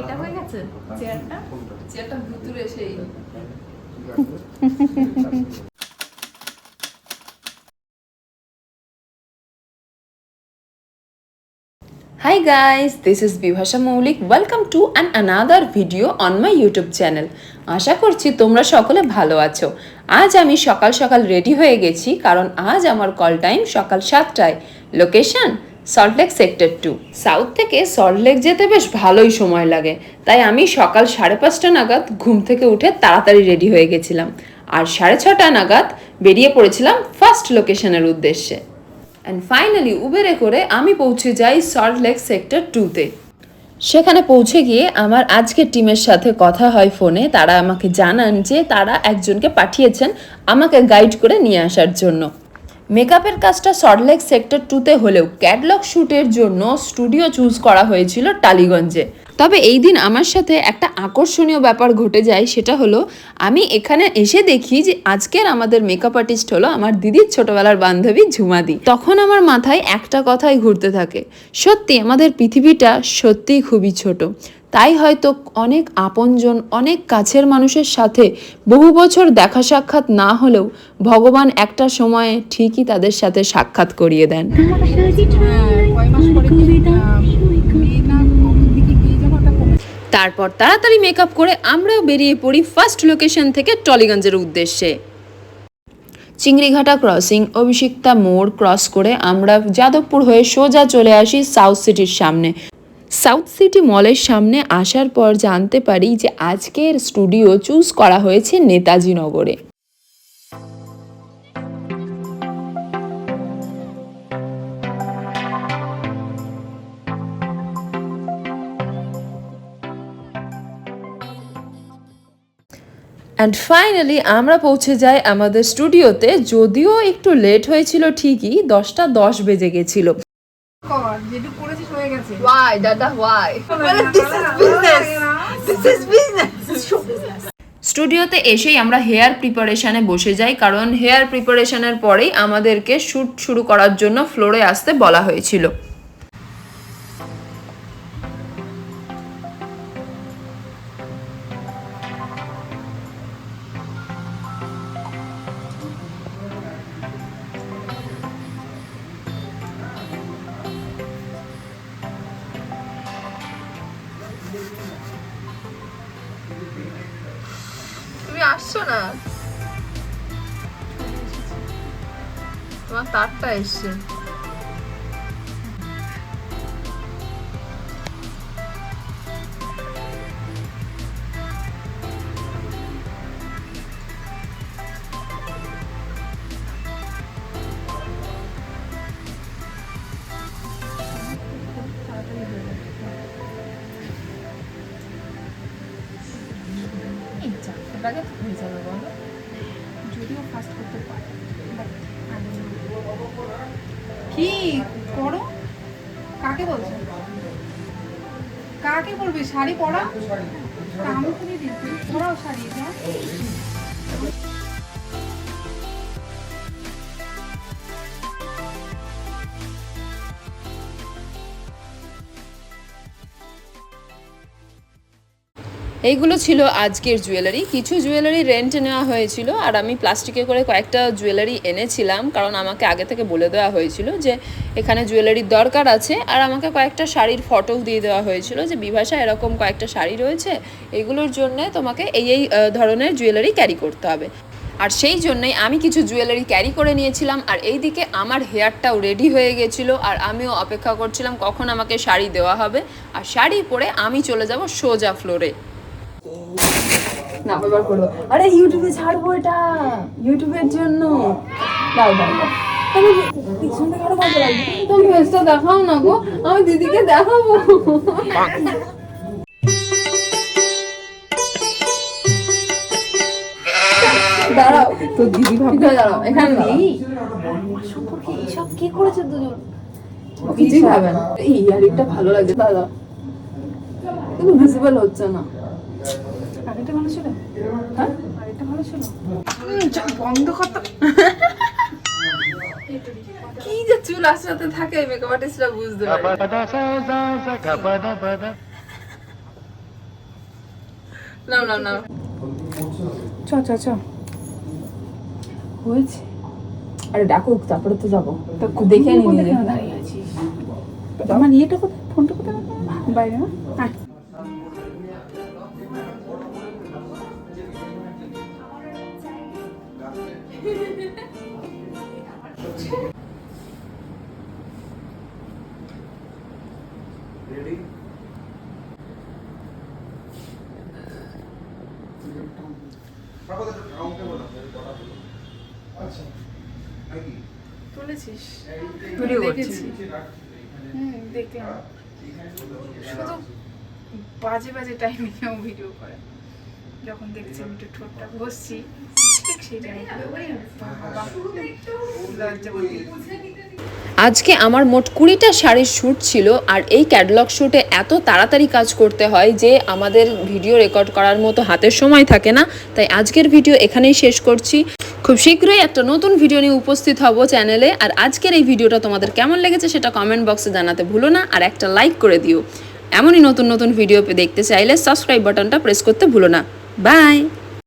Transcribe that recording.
এটা হয়ে গেছে? চেয়ারটা? চেয়ারটা ভুতুরে সেই Hi guys, this is Bivasha Maulik. Welcome to an another video on my YouTube channel. আশা করছি তোমরা সকলে ভালো আছো। আজ আমি সকাল সকাল রেডি হয়ে গেছি কারণ আজ আমার কল টাইম সকাল সাতটায়। Location Salt Lake sector two south থেকে সল্টলেক যেতে বেশ ভালোই সময় লাগে। তাই আমি সকাল সাড়ে পাঁচটা নাগাদ ঘুম থেকে উঠে তাড়াতাড়ি রেডি হয়ে গেছিলাম। আর সাড়ে ছটা নাগাদ বেরিয়ে পড়েছিলাম ফার্স্ট লোকেশনের উদ্দেশ্যে। অ্যান্ড ফাইনালি উবেরে করে আমি পৌঁছে যাই সল্ট লেক সেক্টর টুতে সেখানে পৌঁছে গিয়ে আমার আজকের টিমের সাথে কথা হয় ফোনে তারা আমাকে জানান যে তারা একজনকে পাঠিয়েছেন আমাকে গাইড করে নিয়ে আসার জন্য। মেকআপের কাজটা সল্টলেক সেক্টর টুতে হলেও ক্যাটলগ শ্যুটের জন্য স্টুডিও চুজ করা হয়েছিল টালিগঞ্জে। তবে এই দিন আমার সাথে একটা আকর্ষণীয় ব্যাপার ঘটে যায়, সেটা হলো আমি এখানে এসে দেখি যে আজকের আমাদের মেকআপ আর্টিস্ট হলো আমার দিদির ছোটবেলার বান্ধবী ঝুমাদি। তখন আমার মাথায় একটা কথাই ঘুরতে থাকে, সত্যি আমাদের পৃথিবীটা সত্যিই খুবই ছোট। তাই হয়তো অনেক আপনজন, অনেক কাছের মানুষের সাথে বহু বছর দেখা সাক্ষাৎ না হলেও ভগবান একটা সময়ে ঠিকই তাদের সাথে সাক্ষাৎ করিয়ে দেন। তারপর তাড়াতাড়ি মেকআপ করে আমরাও বেরিয়ে পড়ি ফার্স্ট লোকেশন থেকে টলিগঞ্জের উদ্দেশ্যে। চিংড়িঘাটা ক্রসিং অভিষিক্তা মোড় ক্রস করে আমরা যাদবপুর হয়ে সোজা চলে আসি সাউথ সিটির সামনে। সাউথ সিটি মলের সামনে আসার পর জানতে পারি যে আজকের স্টুডিও চুজ করা হয়েছে নেতাজি নগরে। অ্যান্ড ফাইনালি আমরা পৌঁছে যাই আমাদের স্টুডিওতে, যদিও একটু লেট হয়েছিল ঠিকই, দশটা দশ বেজে গেছিল। কর যেটুকু করেছিস হয়ে গেছে। ওয়াই দাদা business. স্টুডিওতে এসেই আমরা হেয়ার প্রিপারেশনে বসে যাই কারণ হেয়ার প্রিপারেশনের পরেই আমাদেরকে শ্যুট শুরু করার জন্য ফ্লোরে আসতে বলা হয়েছিল। তুমি আসছো না? তোমার তারটা এসছে। আগে হয়ে যাবে, বলো। যদিও ফাস্ট করতে পারি আমি- কি করো? কাকে বলছো? কাকে বলবে? শাড়ি পরা? আমি পরিয়ে দিচ্ছি পরাও শাড়ি এইগুলো ছিল আজকের জুয়েলারি। কিছু জুয়েলারি রেন্টে নেওয়া হয়েছিল, আর আমি প্লাস্টিকে করে কয়েকটা জুয়েলারি এনেছিলাম, কারণ আমাকে আগে থেকে বলে দেওয়া হয়েছিল যে এখানে জুয়েলারির দরকার আছে, আর আমাকে কয়েকটা শাড়ির ফটোও দিয়ে দেওয়া হয়েছিল যে বিভাষা এরকম কয়েকটা শাড়ি রয়েছে, এগুলোর জন্য তোমাকে এই এই ধরনের জুয়েলারি ক্যারি করতে হবে। আর সেই জন্যই আমি কিছু জুয়েলারি ক্যারি করে নিয়েছিলাম, আর এইদিকে আমার হেয়ারটাও রেডি হয়ে গেছিল, আর আমিও অপেক্ষা করছিলাম কখন আমাকে শাড়ি দেওয়া হবে, আর শাড়ি পরে আমি চলে যাব সোজা ফ্লোরে না এবার করব। আরে ইউটিউবে ছাড়বো এটা। ইউটিউবের জন্য। দাও দাও ভালো লাগবে। তুমি ফেসটা দেখাও না গো আমি দিদিকে দেখাবো। দাঁড়াও। তো দিদি ভাববে দাঁড়াও এখানে দাঁড়াও। সম্পর্কে এসব কি করেছে দুজন? কিছুই খাবে না। এই ইয়ারিংটা ভালো লাগছে দাদা কিন্তু ভিজিবল হচ্ছে না। আরেকটা ভালো ছিল? হ্যাঁ? আরেকটা ভালো ছিল? বন্ধ কর কি যে চুল আসতে থাকে মেকআপ আর্টিস্টরা বুঝতে পারে চ চ চ। হয়েছে। আরে ডাকুক তারপরে তো যাব। তা দেখে নি কোথায় নিজে। দাঁড়িয়ে আছিস? আমার ইয়েটা কোথায়? ফোনটা কোথায়? বাইরে না? তুলেছিস ভিডিও দেখেছি হুম দেখলাম শুধু বাজে বাজে টাইমে ভিডিও করে যখন দেখছি আমি একটু ঠোঁটটা বসছি আজকে আমার মোট কুড়িটা শাড়ির শ্যুট ছিল আর এই ক্যাটলগ শ্যুটে এত তাড়াতাড়ি কাজ করতে হয় যে আমাদের ভিডিও রেকর্ড করার মতো হাতের সময় থাকে না। তাই আজকের ভিডিও এখানেই শেষ করছি। খুব শীঘ্রই একটা নতুন ভিডিও নিয়ে উপস্থিত হব চ্যানেলে। আর আজকের এই ভিডিওটা তোমাদের কেমন লেগেছে সেটা কমেন্ট বক্সে জানাতে ভুলো না আর একটা লাইক করে দিও। এমনই নতুন নতুন ভিডিও দেখতে চাইলে সাবস্ক্রাইব বাটনটা প্রেস করতে ভুলো না। Bye!